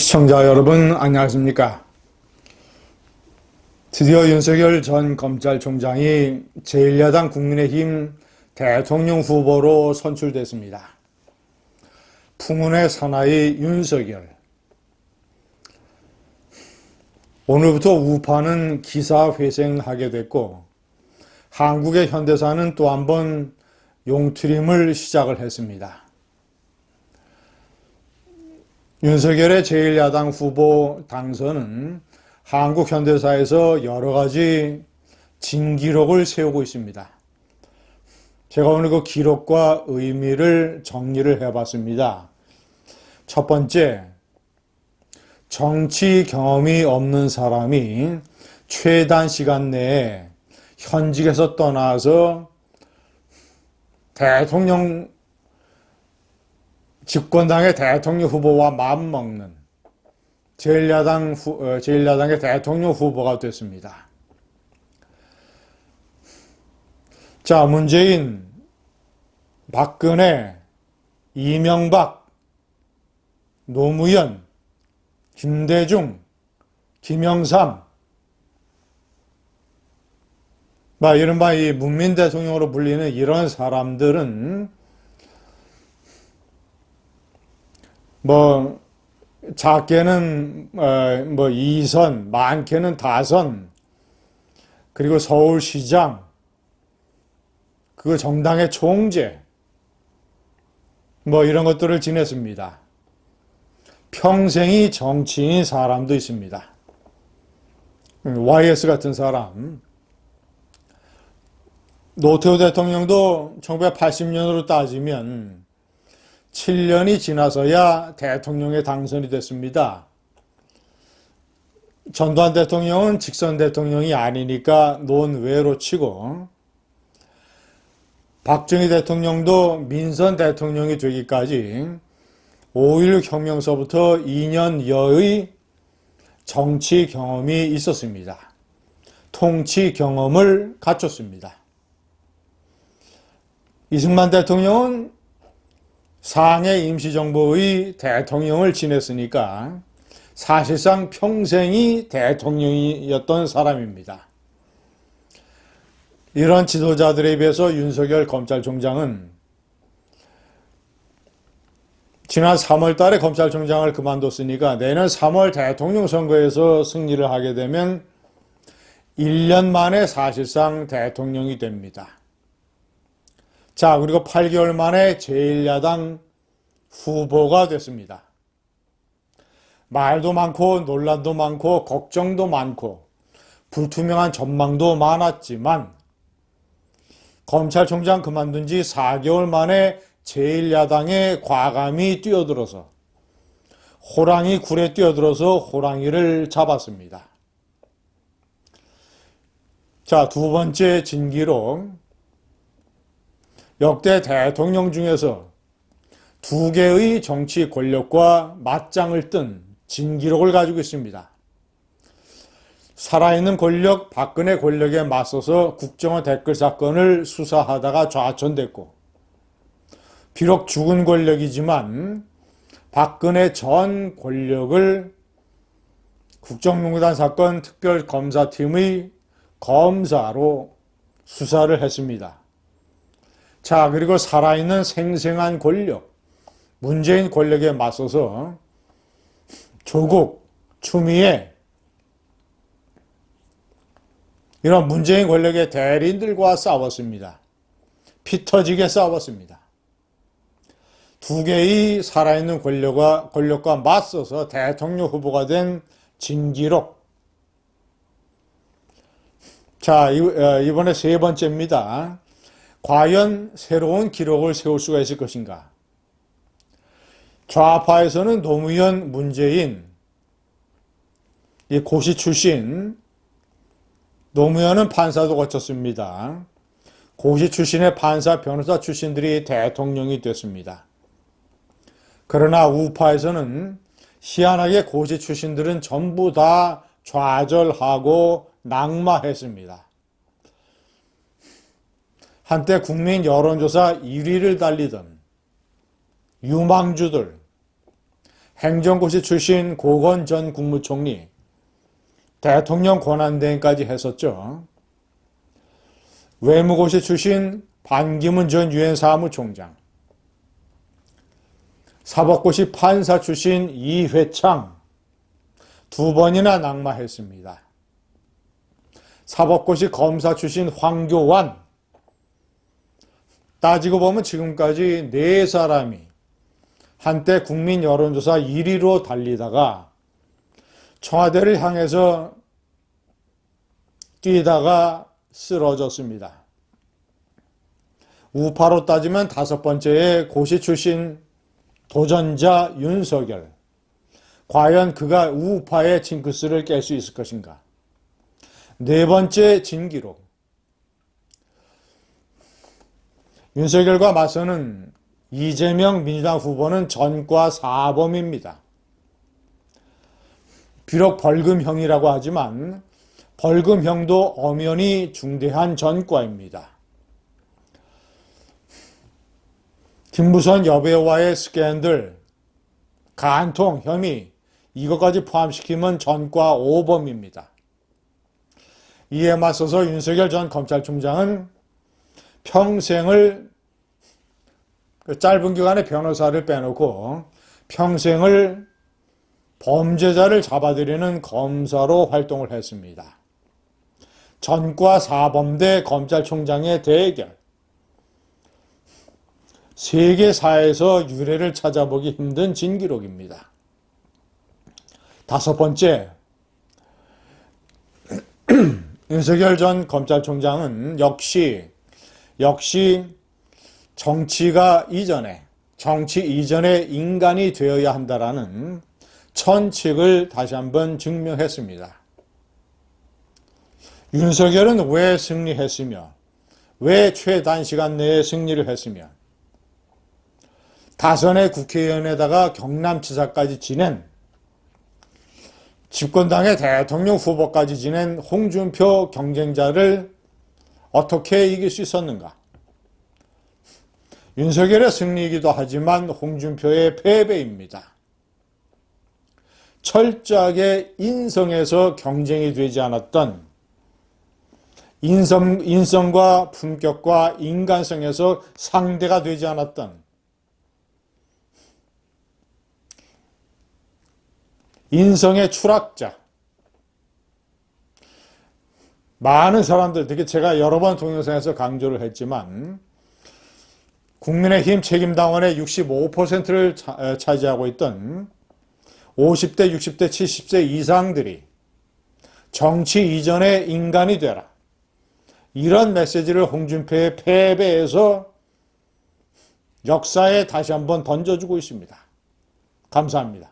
시청자 여러분 안녕하십니까? 드디어 윤석열 전 검찰총장이 제1야당 국민의힘 대통령 후보로 선출됐습니다. 풍운의 사나이 윤석열. 오늘부터 우파는 기사회생하게 됐고 한국의 현대사는 또 한 번 용트림을 시작을 했습니다. 윤석열의 제1야당 후보 당선은 한국 현대사에서 여러 가지 진기록을 세우고 있습니다. 제가 오늘 그 기록과 의미를 정리를 해봤습니다. 첫 번째, 정치 경험이 없는 사람이 최단 시간 내에 현직에서 떠나서 대통령 집권당의 대통령 후보와 맞먹는 제1야당 후, 어, 제1야당의 대통령 후보가 됐습니다. 자, 문재인, 박근혜, 이명박, 노무현, 김대중, 김영삼, 막 이른바 이 문민 대통령으로 불리는 이런 사람들은 뭐 작게는 어, 뭐 2선, 많게는 다선, 그리고 서울시장, 그 정당의 총재, 뭐 이런 것들을 지냈습니다. 평생이 정치인 사람도 있습니다. YS 같은 사람. 노태우 대통령도 1980년으로 따지면 7년이 지나서야 대통령에 당선이 됐습니다. 전두환 대통령은 직선 대통령이 아니니까 논외로 치고 박정희 대통령도 민선 대통령이 되기까지 5.16 혁명서부터 2년여의 정치 경험이 있었습니다. 통치 경험을 갖췄습니다. 이승만 대통령은 상해 임시정부의 대통령을 지냈으니까 사실상 평생이 대통령이었던 사람입니다. 이런 지도자들에 비해서 윤석열 검찰총장은 지난 3월 달에 검찰총장을 그만뒀으니까 내년 3월 대통령 선거에서 승리를 하게 되면 1년 만에 사실상 대통령이 됩니다. 자, 그리고 8개월 만에 제1야당 후보가 됐습니다. 말도 많고 논란도 많고 걱정도 많고 불투명한 전망도 많았지만 검찰총장 그만둔 지 4개월 만에 제1야당에 과감히 뛰어들어서 호랑이 굴에 뛰어들어서 호랑이를 잡았습니다. 자, 두 번째 진기록. 역대 대통령 중에서 두 개의 정치 권력과 맞짱을 뜬 진기록을 가지고 있습니다. 살아있는 권력, 박근혜 권력에 맞서서 국정원 댓글 사건을 수사하다가 좌천됐고, 비록 죽은 권력이지만 박근혜 전 권력을 국정농단 사건 특별검사팀의 검사로 수사를 했습니다. 자, 그리고 살아있는 생생한 권력, 문재인 권력에 맞서서 조국, 추미애, 이런 문재인 권력의 대리인들과 싸웠습니다. 피 터지게 싸웠습니다. 두 개의 살아있는 권력과, 권력과 맞서서 대통령 후보가 된 진기록. 자, 어, 이번에 세 번째입니다. 과연 새로운 기록을 세울 수가 있을 것인가? 좌파에서는 노무현, 문재인, 이 고시 출신, 노무현은 판사도 거쳤습니다. 고시 출신의 판사, 변호사 출신들이 대통령이 됐습니다. 그러나 우파에서는 희한하게 고시 출신들은 전부 다 좌절하고 낙마했습니다. 한때 국민 여론조사 1위를 달리던 유망주들, 행정고시 출신 고건 전 국무총리, 대통령 권한대행까지 했었죠. 외무고시 출신 반기문 전 유엔 사무총장, 사법고시 판사 출신 이회창 두 번이나 낙마했습니다. 사법고시 검사 출신 황교안 따지고 보면 지금까지 네 사람이 한때 국민 여론조사 1위로 달리다가 청와대를 향해서 뛰다가 쓰러졌습니다. 우파로 따지면 다섯 번째의 고시 출신 도전자 윤석열. 과연 그가 우파의 징크스를 깰 수 있을 것인가? 네 번째 진기록. 윤석열과 맞서는 이재명 민주당 후보는 전과 사범입니다. 비록 벌금형이라고 하지만 벌금형도 엄연히 중대한 전과입니다. 김부선 여배우와의 스캔들, 간통, 혐의 이것까지 포함시키면 전과 5범입니다. 이에 맞서서 윤석열 전 검찰총장은 평생을 그 짧은 기간에 변호사를 빼놓고 평생을 범죄자를 잡아들이는 검사로 활동을 했습니다. 전과 사범대 검찰총장의 대결. 세계사에서 유례를 찾아보기 힘든 진기록입니다. 다섯 번째, 윤석열 전 검찰총장은 역시 역시 정치가 이전에 정치 이전에 인간이 되어야 한다라는 천칙을 다시 한번 증명했습니다. 윤석열은 왜 승리했으며 왜 최단 시간 내에 승리를 했으며 다선의 국회의원에다가 경남지사까지 지낸 집권당의 대통령 후보까지 지낸 홍준표 경쟁자를 어떻게 이길 수 있었는가? 윤석열의 승리이기도 하지만 홍준표의 패배입니다. 철저하게 인성에서 경쟁이 되지 않았던 인성, 인성과 품격과 인간성에서 상대가 되지 않았던 인성의 추락자. 많은 사람들, 특히 제가 여러 번 동영상에서 강조를 했지만, 국민의힘 책임당원의 65%를 차지하고 있던 50대, 60대, 70세 이상들이 정치 이전의 인간이 되라. 이런 메시지를 홍준표의 패배에서 역사에 다시 한번 던져주고 있습니다. 감사합니다.